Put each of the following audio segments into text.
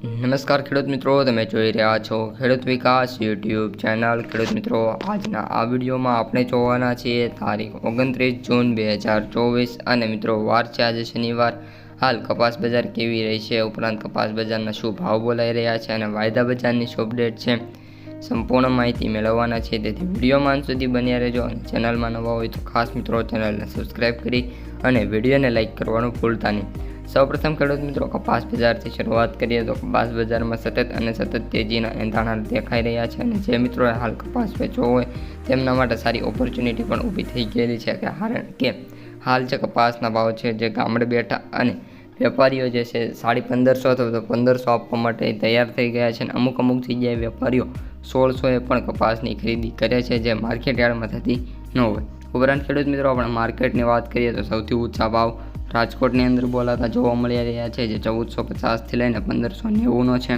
નમસ્કાર ખેડૂત મિત્રો, તમે જોઈ રહ્યા છો ખેડૂત વિકાસ યુટ્યુબ ચેનલ. ખેડૂત મિત્રો, આજના આ વિડીયોમાં આપણે જોવાના છીએ તારીખ ઓગણત્રીસ જૂન બે હજાર ચોવીસ અને મિત્રો, વાર છે આજે શનિવાર. હાલ કપાસ બજાર કેવી રહી છે? ઉપરાંત કપાસ બજારના શું ભાવ બોલાઈ રહ્યા છે અને વાયદા બજારની શું અપડેટ છે? સંપૂર્ણ માહિતી મેળવવાના છે. તેથી વિડીયોમાં સુધી બન્યા રહેજો અને ચેનલમાં નવા હોય તો ખાસ મિત્રો, ચેનલને સબસ્ક્રાઈબ કરી અને વિડીયોને લાઇક કરવાનું ભૂલતા નહીં. સૌપ્રથમ ખેડૂત મિત્રો કપાસ બજારથી શરૂઆત કરીએ તો કપાસ બજારમાં સતત અને સતત તેજીના એંધાણા દેખાઈ રહ્યા છે અને જે મિત્રોએ હાલ કપાસ વેચવો હોય તેમના માટે સારી ઓપોર્ચ્યુનિટી પણ ઊભી થઈ ગયેલી છે કે કારણ કે હાલ જે કપાસના ભાવ છે, જે ગામડે બેઠા અને વેપારીઓ જે છે, સાડી પંદરસો અથવા તો પંદરસો આપવા માટે તૈયાર થઈ ગયા છે અને અમુક અમુક જગ્યાએ વેપારીઓ સોળસોએ પણ કપાસની ખરીદી કરે છે જે માર્કેટ યાર્ડમાં થતી ન હોય. ઉપરાંત ખેડૂત મિત્રો, આપણે માર્કેટની વાત કરીએ તો સૌથી ઊંચા ભાવ રાજકોટની અંદર બોલાતા જોવા મળી રહ્યા છે, જે ચૌદસો પચાસથી લઈને પંદરસો નેવુંનો છે.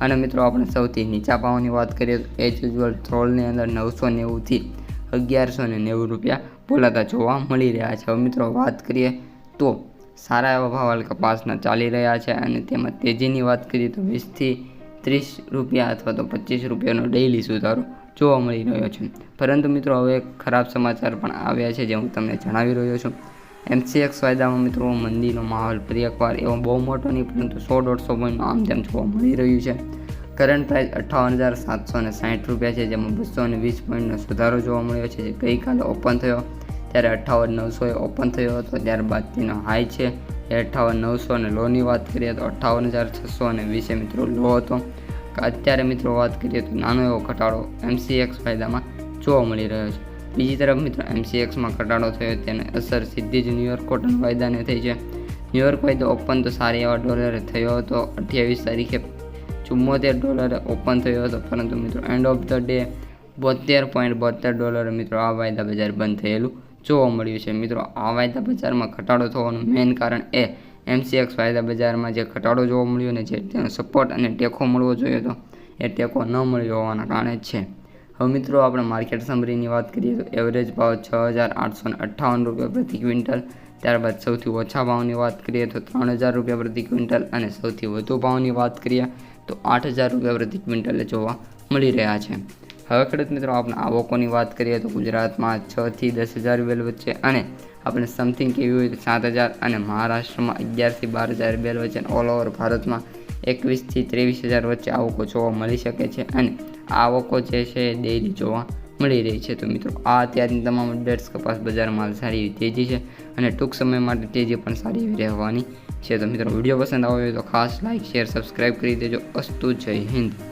અને મિત્રો, આપણે સૌથી નીચા ભાવની વાત કરીએ તો એજ યુઝ્યુઅલ થ્રોલની અંદર નવસો નેવુંથી અગિયારસો ને નેવું રૂપિયા બોલાતા જોવા મળી રહ્યા છે. હવે મિત્રો, વાત કરીએ તો સારા એવા ભાવ કપાસના ચાલી રહ્યા છે અને તેમાં તેજીની વાત કરીએ તો વીસથી ત્રીસ રૂપિયા અથવા તો પચીસ રૂપિયાનો ડેઇલી સુધારો જોવા મળી રહ્યો છે. પરંતુ મિત્રો, હવે ખરાબ સમાચાર પણ આવ્યા છે, જે હું તમને જણાવી રહ્યો છું. એમસીએક્સ વાયદામાં મિત્રો મંદીનો માહોલ ફરી એકવાર એવો બહુ મોટો નહીં, પરંતુ સો દોઢસો પોઈન્ટનું આમ તેમ જોવા મળી રહ્યું છે. કરંટ પ્રાઇસ અઠ્ઠાવન હજાર સાતસો ને સાઠ રૂપિયા છે, જેમાં બસો અને વીસ પોઈન્ટનો સુધારો જોવા મળ્યો છે, જે ગઈકાલે ઓપન થયો. ત્યારે અઠ્ઠાવન નવસોએ ઓપન થયો હતો, ત્યારબાદ તેનો હાઈ છે. એ અઠ્ઠાવન નવસો અને લોની વાત કરીએ તો અઠ્ઠાવન હજાર છસો અને વીસે મિત્રો લો હતો. અત્યારે મિત્રો વાત કરીએ તો નાનો એવો ઘટાડો એમસીએક્સ ફાયદામાં જોવા મળી રહ્યો છે. બીજી તરફ મિત્રો એમસીએક્સમાં ઘટાડો થયો તેને અસર સીધી જ ન્યુયોર્ક કોટન વાયદાને થઈ છે. ન્યુયોર્ક વાયદો ઓપન તો સારી એવા ડોલરે થયો હતો. અઠ્યાવીસ તારીખે ચુમ્મોતેર ડોલરે ઓપન થયો હતો. પરંતુ મિત્રો એન્ડ ઓફ ધ ડે બોતેર પોઈન્ટ બોતેર ડોલરે મિત્રો આ વાયદા બજાર બંધ થયેલું જોવા મળ્યું છે. મિત્રો આ વાયદા બજારમાં ઘટાડો થવાનું મેઇન કારણ એ એમસીએક્સ વાયદા બજારમાં જે ઘટાડો જોવા મળ્યો ને જે તેનો સપોર્ટ અને ટેકો મળવો જોઈએ હતો એ ટેકો ન મળ્યો હોવાના કારણે છે. હવે મિત્રો આપણે માર્કેટ સમરીની વાત કરીએ તો એવરેજ ભાવ છ હજાર આઠસો અઠ્ઠાવન રૂપિયા પ્રતિ ક્વિન્ટલ. ત્યારબાદ સૌથી ઓછા ભાવની વાત કરીએ તો ત્રણ હજાર રૂપિયા પ્રતિ ક્વિન્ટલ અને સૌથી વધુ ભાવની વાત કરીએ તો આઠ હજાર રૂપિયા પ્રતિ ક્વિન્ટલે જોવા મળી રહ્યા છે. હવે ખેડૂત મિત્રો આપણે આવકોની વાત કરીએ તો ગુજરાતમાં છથી દસ હજાર બેલ વચ્ચે અને આપણે સમથિંગ કેવી હોય તો સાત હજાર અને મહારાષ્ટ્રમાં અગિયારથી બાર હજાર બેલ વચ્ચે ઓલ ઓવર ભારતમાં એકવીસથી ત્રેવીસ હજાર વચ્ચે આવકો જોવા મળી શકે છે અને આવકો જે છે એ ડેઇલી જોવા મળી રહી છે. તો મિત્રો, આ અત્યારની તમામ અપડેટ્સ કપાસ બજારમાં સારી એવી તેજી છે અને ટૂંક સમય માટે તેજી પણ સારી એવી રહેવાની છે. તો મિત્રો, વીડિયો પસંદ આવ્યો તો ખાસ લાઇક શેર સબસ્ક્રાઈબ કરી દેજો. અસ્તુ જય હિન્દ.